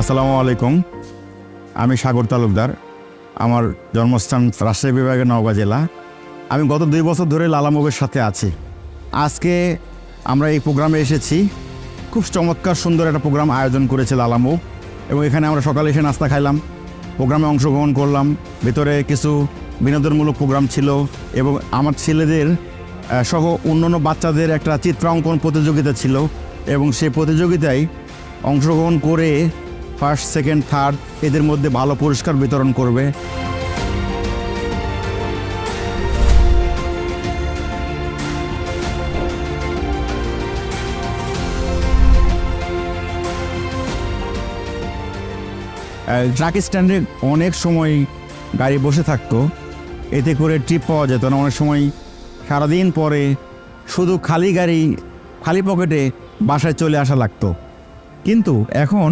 আসসালামু আলাইকুম। আমি সাগর তালুকদার। আমার জন্মস্থান রাজশাহী বিভাগের নওগাঁ জেলা। আমি গত দুই বছর ধরে লালামুভের সাথে আছি। আজকে আমরা এই প্রোগ্রামে এসেছি। খুব চমৎকার সুন্দর একটা প্রোগ্রাম আয়োজন করেছে লালামুভ এবং এখানে আমরা সকালে এসে নাস্তা খাইলাম, প্রোগ্রামে অংশগ্রহণ করলাম। ভেতরে কিছু বিনোদনমূলক প্রোগ্রাম ছিল এবং আমার ছেলেদের সহ অন্যান্য বাচ্চাদের একটা চিত্রাঙ্কন প্রতিযোগিতা ছিল। এবং সেই প্রতিযোগিতায় অংশগ্রহণ করে ফার্স্ট, সেকেন্ড, থার্ড এদের মধ্যে ভালো পুরস্কার বিতরণ করবে। ট্রাক স্ট্যান্ডে অনেক সময় গাড়ি বসে থাকতো। এতে করে ট্রিপ পাওয়া যেত না। অনেক সময় সারাদিন পরে শুধু খালি গাড়ি, খালি পকেটে বাসায় চলে আসা লাগতো। কিন্তু এখন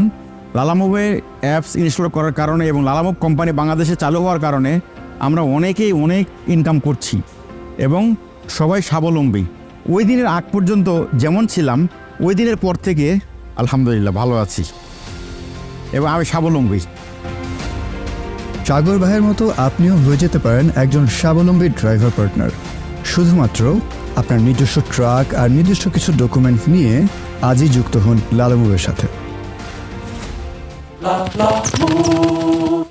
লালামুভে অ্যাপস ইনস্টল করার কারণে এবং লালামুভ কোম্পানি বাংলাদেশে চালু হওয়ার কারণে আমরা অনেকেই অনেক ইনকাম করছি এবং সবাই স্বাবলম্বী। ওই দিনের আগ পর্যন্ত যেমন ছিলাম, ওই দিনের পর থেকে আলহামদুলিল্লাহ ভালো আছি এবং আমি স্বাবলম্বী। সাগর ভাইয়ের মতো আপনিও হয়ে যেতে পারেন একজন স্বাবলম্বী ড্রাইভার পার্টনার। শুধুমাত্র আপনার নিজস্ব ট্রাক আর নিজস্ব কিছু ডকুমেন্ট নিয়ে আজই যুক্ত হন লালামুবের সাথে। la la move.